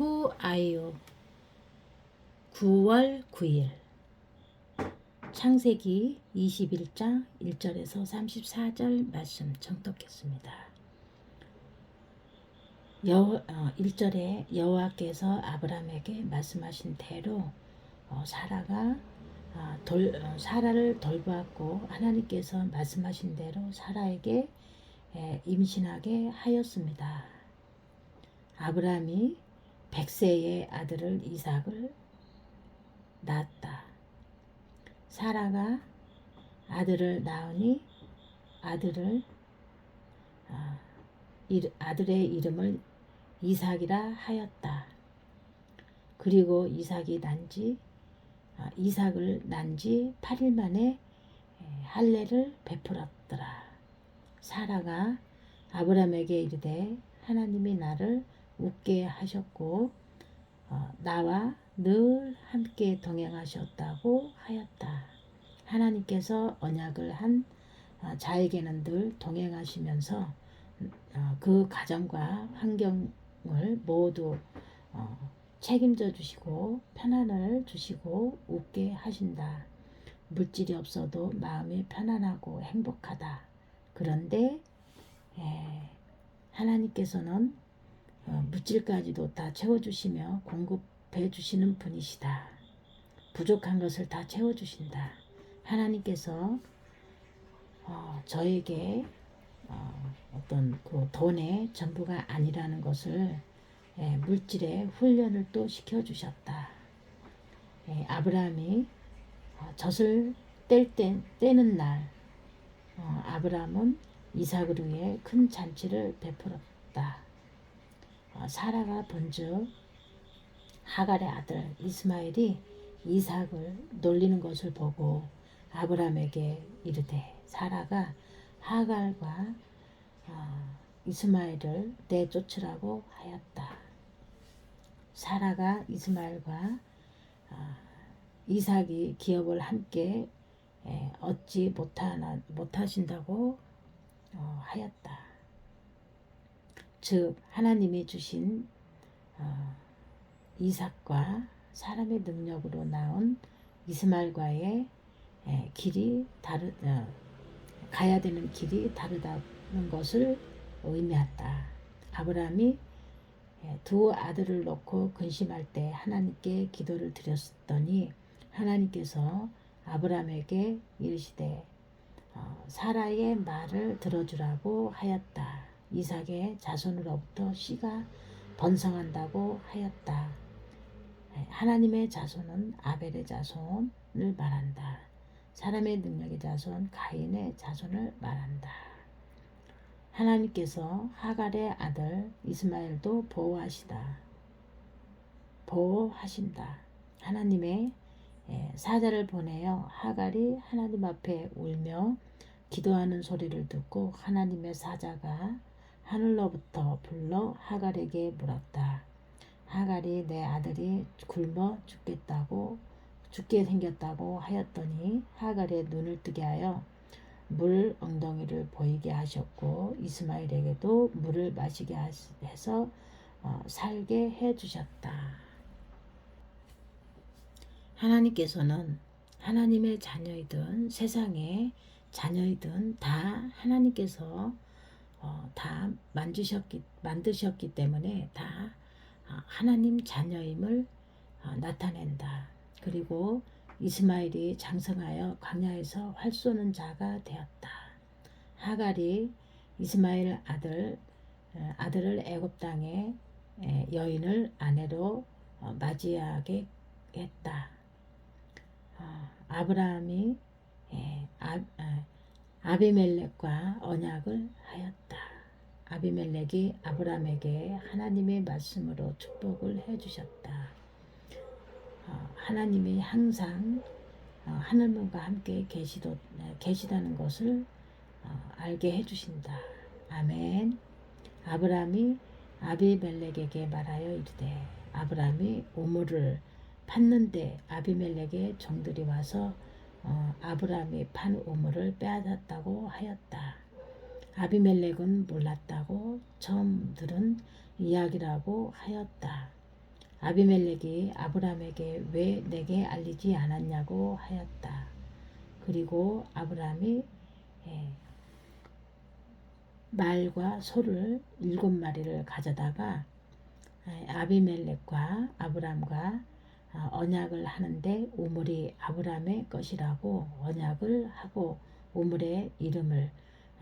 Who are you? 9월 9일 창세기 21장 1절에서 34절 말씀 정독했습니다. 여, 어, 1절에 여호와께서 아브라함에게 말씀하신 대로 어, 사라가 아, 돌, 어, 사라를 돌보았고 하나님께서 말씀하신 대로 사라에게 에, 임신하게 하였습니다. 아브라함이 백세의 아들을 이삭을 낳았다. 사라가 아들을 낳으니 아들을 아, 일, 아들의 이름을 이삭이라 하였다. 그리고 이삭이 난지 아, 이삭을 난지 8일 만에 에, 할례를 베풀었더라. 사라가 아브라함에게 이르되 하나님이 나를 웃게 하셨고 어, 나와 늘 함께 동행하셨다고 하였다. 하나님께서 언약을 한 어, 자에게는 늘 동행하시면서 어, 그 가정과 환경을 모두 어, 책임져 주시고 편안을 주시고 웃게 하신다. 물질이 없어도 마음이 편안하고 행복하다. 그런데 에, 하나님께서는 어, 물질까지도 다 채워주시며 공급해 주시는 분이시다. 부족한 것을 다 채워주신다. 하나님께서 어, 저에게 어, 어떤 그 돈의 전부가 아니라는 것을 예, 물질의 훈련을 또 시켜주셨다. 예, 아브라함이 어, 젖을 뗄 때, 떼는 날 어, 아브라함은 이삭을 위해 큰 잔치를 베풀었다. 어, 사라가 본즉 하갈의 아들 이스마엘이 이삭을 놀리는 것을 보고 아브라함에게 이르되 사라가 하갈과 어, 이스마엘을 내쫓으라고 하였다. 사라가 이스마엘과 어, 이삭이 기업을 함께 에, 얻지 못하신다고 어, 하였다. 즉 하나님이 주신 어, 이삭과 사람의 능력으로 나온 이스마엘과의 에, 길이 다르 어, 가야 되는 길이 다르다는 것을 의미한다. 아브라함이 예, 두 아들을 놓고 근심할 때 하나님께 기도를 드렸더니 하나님께서 아브라함에게 이르시되 어, 사라의 말을 들어주라고 하였다. 이삭의 자손으로부터 씨가 번성한다고 하였다. 예, 하나님의 자손은 아벨의 자손을 말한다. 사람의 능력의 자손 가인의 자손을 말한다. 하나님께서 하갈의 아들 이스마엘도 보호하시다. 보호하신다. 하나님의 예, 사자를 보내어 하갈이 하나님 앞에 울며 기도하는 소리를 듣고 하나님의 사자가 하늘로부터 불러 하갈에게 물었다. 하갈이 내 아들이 굶어 죽겠다고 죽게 생겼다고 하였더니 하갈의 눈을 뜨게 하여 물 엉덩이를 보이게 하셨고 이스마엘에게도 물을 마시게 해서 어, 살게 해 주셨다. 하나님께서는 하나님의 자녀이든 세상의 자녀이든 다 하나님께서 어, 다 만드셨기 만드셨기 때문에 다 어, 하나님 자녀임을 어, 나타낸다. 그리고 이스마엘이 장성하여 광야에서 활 쏘는 자가 되었다. 하갈이 이스마엘 아들 아들을 애굽 땅에 여인을 아내로 어, 맞이하게 했다. 어, 아브라함이 아 비멜렉과 언약을 하였다. 아비멜렉이 아브라함에게 하나님의 말씀으로 축복을 해주셨다. 어, 하나님이 항상 어, 하늘문과 함께 계시도, 계시다는 것을 어, 알게 해주신다. 아멘. 아브라함이 아비멜렉에게 말하여 이르되 아브라함이 우물을 팠는데 아비멜렉의 종들이 와서 어, 아브라함이 판 우물을 빼앗았다고 하였다. 아비멜렉은 몰랐다고 처음 들은 이야기라고 하였다. 아비멜렉이 아브라함에게 왜 내게 알리지 않았냐고 하였다. 그리고 아브라함이 예, 말과 소를 일곱 마리를 가져다가 예, 아비멜렉과 아브람과 아, 언약을 하는데 우물이 아브람의 것이라고 언약을 하고 우물의 이름을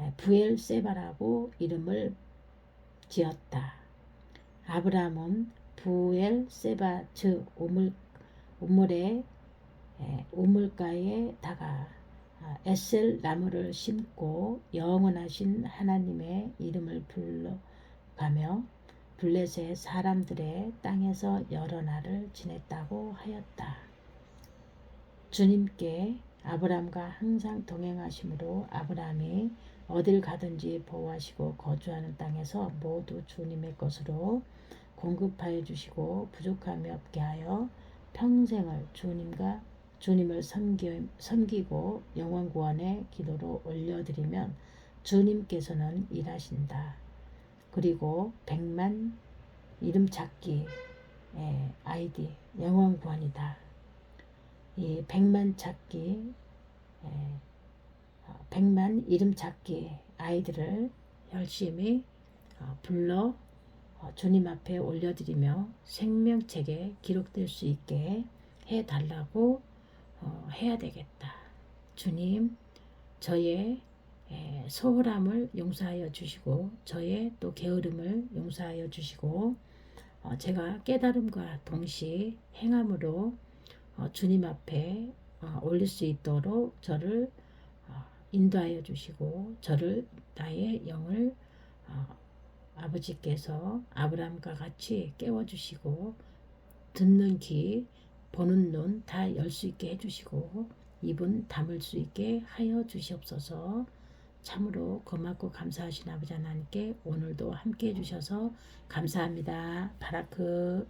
예, 부엘세바라고 이름을 지었다. 아브람은 부엘세바 즉 우물 우물의 예, 우물가에다가 아, 에셀 나무를 심고 영원하신 하나님의 이름을 불러가며 블레셋 사람들의 땅에서 여러 날을 지냈다고 하였다. 주님께 아브람과 항상 동행하심으로 아브람이 어딜 가든지 보호하시고 거주하는 땅에서 모두 주님의 것으로 공급하여 주시고 부족함이 없게 하여 평생을 주님과 주님을 섬기, 섬기고 영원 구원의 기도로 올려드리면 주님께서는 일하신다. 그리고 백만 이름 찾기 예, 아이디 영원 구원이다. 이 백만 찾기 예, 어, 백만 이름 찾기 아이들을 열심히 어, 불러 어, 주님 앞에 올려드리며 생명책에 기록될 수 있게 해달라고 어, 해야 되겠다. 주님, 저의 에, 소홀함을 용서하여 주시고 저의 또 게으름을 용서하여 주시고 어, 제가 깨달음과 동시에 행함으로 어, 주님 앞에 어, 올릴 수 있도록 저를 어, 인도하여 주시고 저를 나의 영을 어, 아버지께서 아브라함과 같이 깨워 주시고 듣는 귀 보는 눈 다 열 수 있게 해주시고 입은 담을 수 있게 하여 주시옵소서. 참으로 고맙고 감사하신 아버지 하나님께 오늘도 함께 해주셔서 감사합니다. 바라크